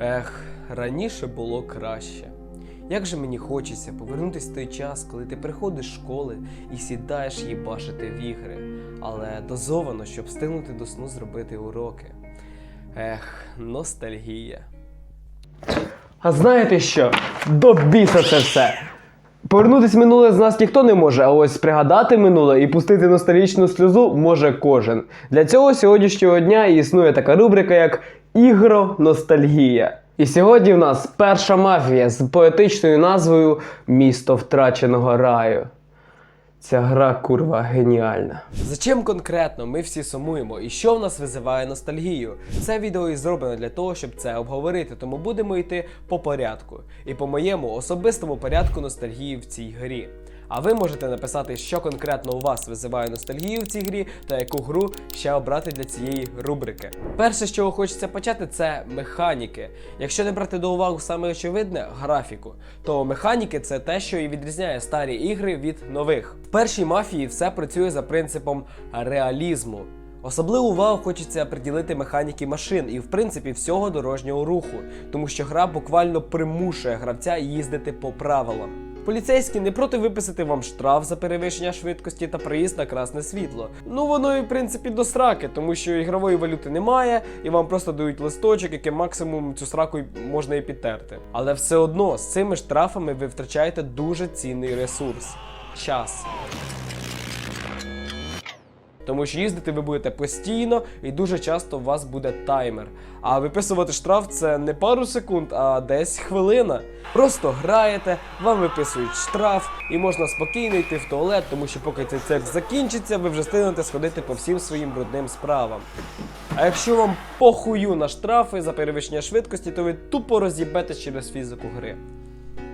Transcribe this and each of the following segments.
Ех, раніше було краще. Як же мені хочеться повернутися в той час, коли ти приходиш з школи і сідаєш їбашити в ігри, але дозовано, щоб встигнути до сну зробити уроки. Ех, ностальгія. А знаєте що? До біса це все. Повернутись в минуле з нас ніхто не може, а ось пригадати минуле і пустити ностальгічну сльозу може кожен. Для цього сьогоднішнього дня існує така рубрика, як Ігро-ностальгія. І сьогодні в нас перша мафія з поетичною назвою Місто втраченого раю. Ця гра курва геніальна. За чим конкретно ми всі сумуємо і що в нас визиває ностальгію? Це відео і зроблено для того, щоб це обговорити, тому будемо йти по порядку. І по моєму особистому порядку ностальгії в цій грі. А ви можете написати, що конкретно у вас визиває ностальгію в цій грі та яку гру ще обрати для цієї рубрики. Перше, з чого хочеться почати, це механіки. Якщо не брати до уваги саме очевидне графіку, то механіки це те, що і відрізняє старі ігри від нових. В першій мафії все працює за принципом реалізму. Особливу увагу хочеться приділити механіки машин і, в принципі, всього дорожнього руху, тому що гра буквально примушує гравця їздити по правилам. Поліцейські не проти виписати вам штраф за перевищення швидкості та проїзд на красне світло. Ну воно і в принципі до сраки, тому що ігрової валюти немає, і вам просто дають листочок, яким максимум цю сраку можна і підтерти. Але все одно з цими штрафами ви втрачаєте дуже цінний ресурс час. Тому що їздити ви будете постійно і дуже часто у вас буде таймер. А виписувати штраф це не пару секунд, а десь хвилина. Просто граєте, вам виписують штраф, і можна спокійно йти в туалет, тому що поки цей цирк закінчиться, ви вже встигнете сходити по всім своїм брудним справам. А якщо вам похую на штрафи за перевищення швидкості, то ви тупо роз'їбетесь через фізику гри.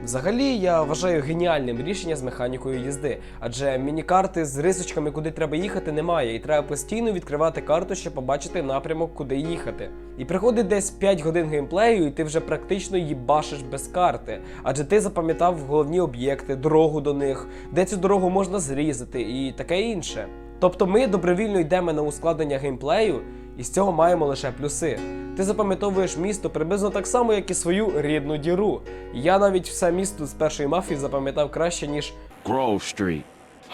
Взагалі, я вважаю геніальним рішення з механікою їзди, адже міні-карти з рисочками, куди треба їхати, немає, і треба постійно відкривати карту, щоб побачити напрямок, куди їхати. І приходить десь 5 годин геймплею, і ти вже практично їбашиш без карти, адже ти запам'ятав головні об'єкти, дорогу до них, де цю дорогу можна зрізати і таке інше. Тобто ми добровільно йдемо на ускладнення геймплею, і з цього маємо лише плюси. Ти запам'ятовуєш місто приблизно так само, як і свою рідну діру. Я навіть все місто з першої мафії запам'ятав краще, ніж Grove Street.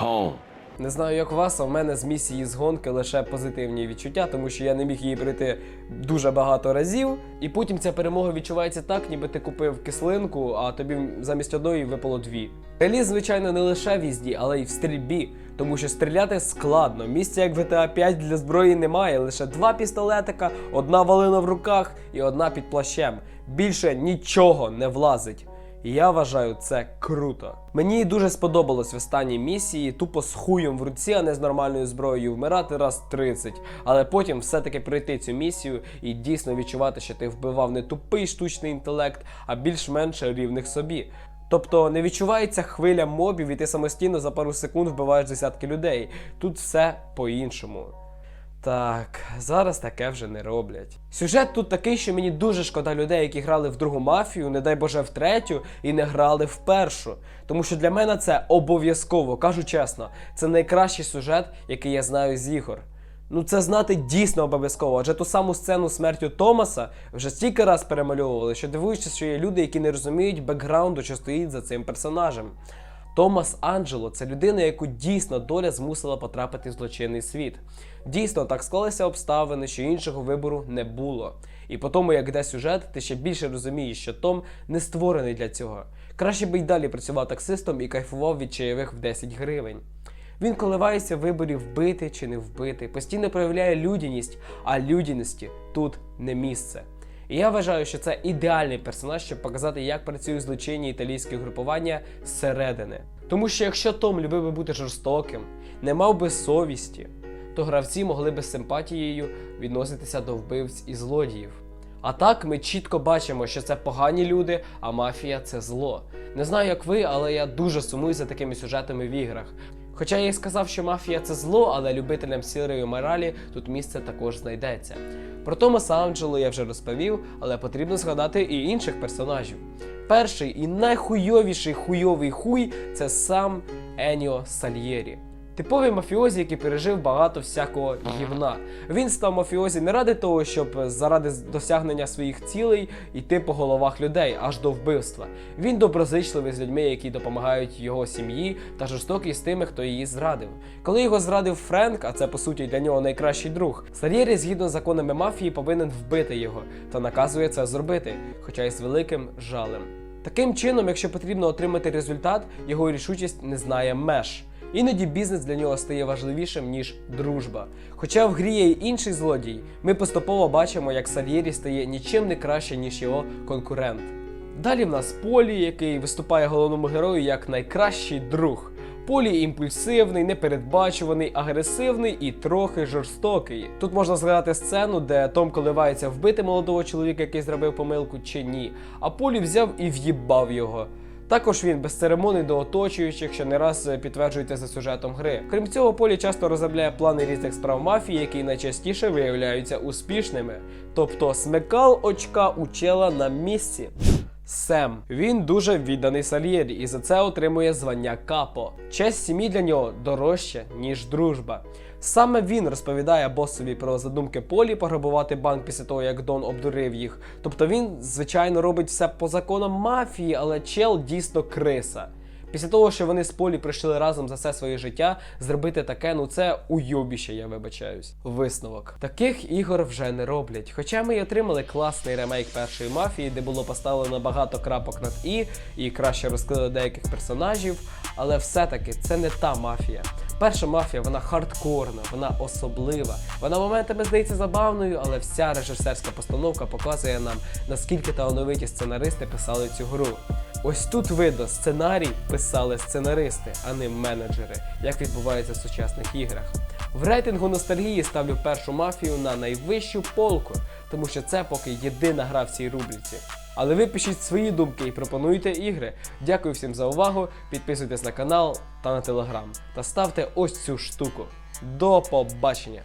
Home. Не знаю, як у вас, а в мене з місії з гонки лише позитивні відчуття, тому що я не міг її пройти дуже багато разів. І потім ця перемога відчувається так, ніби ти купив кислинку, а тобі замість одної випало дві. Реліз, звичайно, не лише в їзді, але й в стрільбі, тому що стріляти складно. Місця як в GTA 5 для зброї немає, лише два пістолетика, одна валина в руках і одна під плащем. Більше нічого не влазить. Я вважаю це круто. Мені дуже сподобалось в останній місії тупо з хуєм в руці, а не з нормальною зброєю вмирати раз 30. Але потім все-таки пройти цю місію і дійсно відчувати, що ти вбивав не тупий штучний інтелект, а більш-менш рівних собі. Тобто не відчувається хвиля мобів, і ти самостійно за пару секунд вбиваєш десятки людей. Тут все по-іншому. Так, зараз таке вже не роблять. Сюжет тут такий, що мені дуже шкода людей, які грали в другу мафію, не дай Боже в третю, і не грали в першу. Тому що для мене це обов'язково, кажу чесно, це найкращий сюжет, який я знаю з ігор. Ну це знати дійсно обов'язково, адже ту саму сцену смертю Томаса вже стільки раз перемальовували, що дивуючись, що є люди, які не розуміють бекграунду, що стоїть за цим персонажем. Томас Анджело це людина, яку дійсно доля змусила потрапити в злочинний світ. Дійсно, так склалися обставини, що іншого вибору не було. І по тому, як йде сюжет, ти ще більше розумієш, що Том не створений для цього. Краще би й далі працював таксистом і кайфував від чайових в 10 гривень. Він коливається в виборі вбити чи не вбити, постійно проявляє людяність, а людяності тут не місце. І я вважаю, що це ідеальний персонаж, щоб показати, як працюють злочинні італійські групування зсередини. Тому що якщо Том любив би бути жорстоким, не мав би совісті, то гравці могли би з симпатією відноситися до вбивць і злодіїв. А так ми чітко бачимо, що це погані люди, а мафія це зло. Не знаю, як ви, але я дуже сумую за такими сюжетами в іграх. Хоча я і сказав, що мафія це зло, але любителям сірої моралі тут місце також знайдеться. Про Томаса Анджело я вже розповів, але потрібно згадати і інших персонажів. Перший і найхуйовіший хуйовий хуй це сам Еніо Сальєрі. Типовий мафіозі, який пережив багато всякого гівна. Він став мафіозі не ради того, щоб заради досягнення своїх цілей йти по головах людей аж до вбивства. Він доброзичливий з людьми, які допомагають його сім'ї, та жорстокий з тими, хто її зрадив. Коли його зрадив Френк, а це по суті для нього найкращий друг, Сальєрі, згідно з законами мафії, повинен вбити його та наказує це зробити, хоча й з великим жалем. Таким чином, якщо потрібно отримати результат, його рішучість не знає меж. Іноді бізнес для нього стає важливішим, ніж дружба. Хоча в грі є й інший злодій, ми поступово бачимо, як Сальєрі стає нічим не краще, ніж його конкурент. Далі в нас Полі, який виступає головному герою як найкращий друг. Полі імпульсивний, непередбачуваний, агресивний і трохи жорстокий. Тут можна згадати сцену, де Том коливається вбити молодого чоловіка, який зробив помилку, чи ні. А Полі взяв і в'їбав його. Також він безцеремонний до оточуючих, що не раз е, підтверджується за сюжетом гри. Крім цього, Полі часто розробляє плани різних справ мафії, які найчастіше виявляються успішними. Тобто смикал очка у чела на місці. Сем. Він дуже відданий Сальєрі і за це отримує звання Капо. Честь сім'ї для нього дорожча, ніж дружба. Саме він розповідає босові про задумки Полі пограбувати банк після того, як Дон обдурив їх. Тобто він, звичайно, робить все по законам мафії, але чел дійсно криса. Після того, що вони з Полі пройшли разом за все своє життя, зробити таке, ну це уйобіще, я вибачаюсь. Висновок. Таких ігор вже не роблять. Хоча ми й отримали класний ремейк першої мафії, де було поставлено багато крапок над і, і краще розкрили деяких персонажів, але все-таки це не та мафія. Перша мафія, вона хардкорна, вона особлива. Вона моментами здається забавною, але вся режисерська постановка показує нам, наскільки талановиті сценаристи писали цю гру. Ось тут видно, сценарій писали сценаристи, а не менеджери, як відбувається в сучасних іграх. В рейтингу ностальгії ставлю першу мафію на найвищу полку, тому що це поки єдина гра в цій рубриці. Але ви пишіть свої думки і пропонуйте ігри. Дякую всім за увагу. Підписуйтесь на канал та на телеграм. Та ставте ось цю штуку. До побачення!